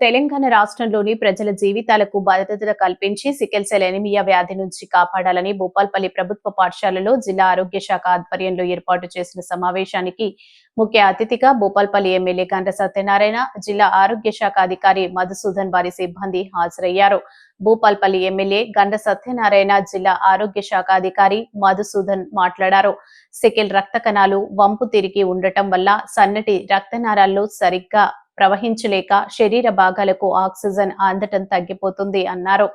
తెలంగాణ రాష్ట్రంలోని ప్రజల జీవితాలకు భద్రత కల్పించి సికెల్ సెల్ ఎనిమియా వ్యాధి నుంచి కాపాడాలని భూపాల్పల్లి ప్రభుత్వ పాఠశాలలో జిల్లా ఆరోగ్య శాఖ ఆధ్వర్యంలో ఏర్పాటు చేసిన సమావేశానికి ముఖ్య అతిథిగా భూపాల్పల్లి ఎమ్మెల్యే గంట సత్యనారాయణ జిల్లా ఆరోగ్య శాఖ అధికారి మధుసూదన్ వారి సిబ్బంది హాజరయ్యారు. భూపాల్పల్లి ఎమ్మెల్యే గండ సత్యనారాయణ జిల్లా ఆరోగ్య శాఖ అధికారి మధుసూదన్ మాట్లాడారు. సికిల్ రక్త కణాలు వంపు తిరిగి ఉండటం వల్ల సన్నటి రక్తనారాల్లో సరిగ్గా ప్రవహించలేక శరీర భాగాలకు ఆక్సిజన్ అందటం తగ్గిపోతుంది అన్నారు.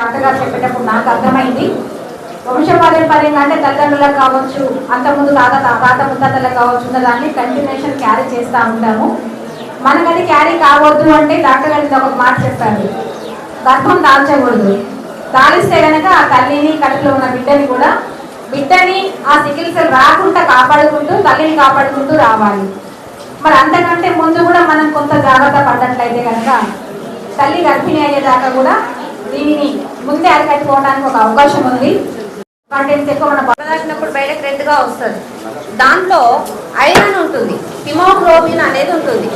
డాక్టర్ చెప్పేటప్పుడు నాకు అర్థమైంది. వంశపారంపర్యంగా అంటే తల్లిదండ్రులకు కావచ్చు అంతకుముందు తాత తాత ముత్తాతలకు కావచ్చు ఉన్న దాన్ని కంటిన్యూషన్ క్యారీ చేస్తూ ఉంటాము. మనకది క్యారీ కావద్దు అంటే డాక్టర్ గారు ఒక మాట చెప్పారు. గర్భం దాల్చకూడదు. దాలిస్తే కనుక ఆ తల్లిని కడుపులో ఉన్న బిడ్డని కూడా బిడ్డని ఆ చికిత్సలు రాకుండా కాపాడుకుంటూ తల్లిని కాపాడుకుంటూ రావాలి. మరి అంతకంటే ముందు కూడా మనం కొంత జాగ్రత్త పడ్డట్లయితే కనుక తల్లి గర్భిణి అయ్యేదాకా కూడా దీనిని ముందే అరికట్టుకోవడానికి ఒక అవకాశం ఉంది. కంటెంట్స్ ఎక్కువ మన బదలాడినప్పుడు బయటకు రెడ్గా వస్తుంది. దాంట్లో ఐరన్ ఉంటుంది. హిమోగ్లోబిన్ అనేది ఉంటుంది.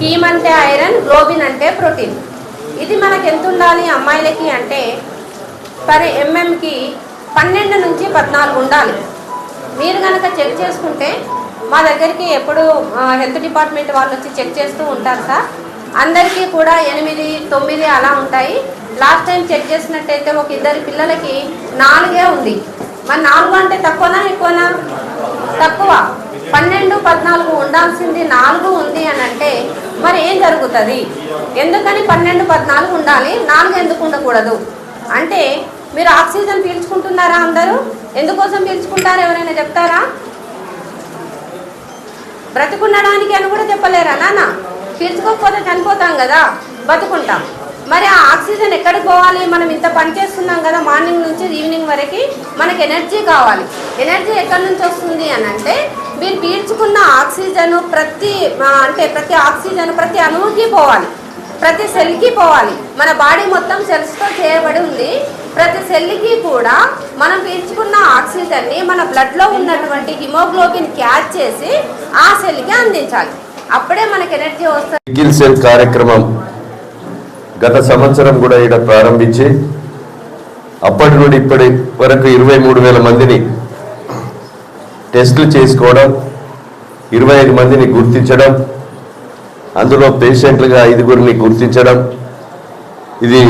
హీమ్ అంటే ఐరన్ గ్లోబిన్ అంటే ప్రోటీన్. ఇది మనకు ఎంత ఉండాలి అమ్మాయిలకి అంటే పర్ ఎంఎంకి పన్నెండు నుంచి పద్నాలుగు ఉండాలి. మీరు కనుక చెక్ చేసుకుంటే మా దగ్గరికి ఎప్పుడు హెల్త్ డిపార్ట్మెంట్ వాళ్ళు వచ్చి చెక్ చేస్తూ ఉంటారు సార్. అందరికీ కూడా ఎనిమిది తొమ్మిది అలా ఉంటాయి. లాస్ట్ టైం చెక్ చేసినట్టయితే ఒక ఇద్దరి పిల్లలకి నాలుగే ఉంది. మరి నాలుగు అంటే తక్కువనా ఎక్కువనా? తక్కువ. పన్నెండు పద్నాలుగు ఉండాల్సింది నాలుగు ఉంది అని అంటే మరి ఏం జరుగుతుంది? ఎందుకని పన్నెండు పద్నాలుగు ఉండాలి నాలుగు ఎందుకు ఉండకూడదు? అంటే మీరు ఆక్సిజన్ పీల్చుకుంటున్నారా అందరూ? ఎందుకోసం పీల్చుకుంటారు? ఎవరైనా చెప్తారా? బ్రతుకుండడానికి అని కూడా చెప్పలేరా నాన్న? పీల్చుకోకపోతే చనిపోతాం కదా బతుకుంటాం. మరి ఆ ఆక్సిజన్ ఎక్కడికి పోవాలి? మనం ఇంత పని చేస్తున్నాం కదా మార్నింగ్ నుంచి ఈవినింగ్ వరకు మనకి ఎనర్జీ కావాలి. ఎనర్జీ ఎక్కడి నుంచి వస్తుంది అని అంటే మీరు పీల్చుకున్న ఆక్సిజన్ ప్రతి అంటే ప్రతి ఆక్సిజన్ ప్రతి అణువుకి పోవాలి. ప్రతి సెల్కి పోవాలి. మన బాడీ మొత్తం సెల్స్తో చేయబడి ఉంది. ప్రతి సెల్కి కూడా మనం పీల్చుకున్న ఆక్సిజన్ని మన బ్లడ్లో ఉన్నటువంటి హిమోగ్లోబిన్ క్యాచ్ చేసి ఆ సెల్కి అందించాలి. అప్పుడే మనకి ఎనర్జీ వస్తుంది. సెల్ కార్యక్రమం గత సంవత్సరం కూడా ఇక్కడ ప్రారంభించి అప్పటి నుండి ఇప్పటి వరకు ఇరవై మూడు వేల మందిని టెస్టులు చేసుకోవడం ఇరవై ఐదు మందిని గుర్తించడం అందులో పేషెంట్లుగా ఐదుగురిని గుర్తించడం ఇది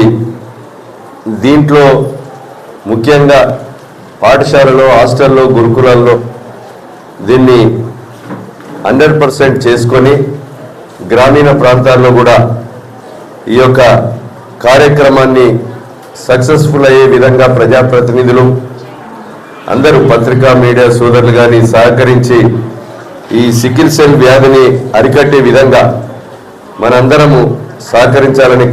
దీంట్లో ముఖ్యంగా పాఠశాలలో హాస్టల్లో గురుకులాల్లో దీన్ని హండ్రెడ్ పర్సెంట్ చేసుకొని గ్రామీణ ప్రాంతాల్లో కూడా ఈ యొక్క కార్యక్రమాన్ని సక్సెస్ఫుల్ అయ్యే విధంగా ప్రజాప్రతినిధులు అందరూ పత్రికా మీడియా సోదరులు కానీ సహకరించి ఈ సికిల్ సెల్ వ్యాధిని అరికట్టే విధంగా మనందరము సహకరించాలని కోరు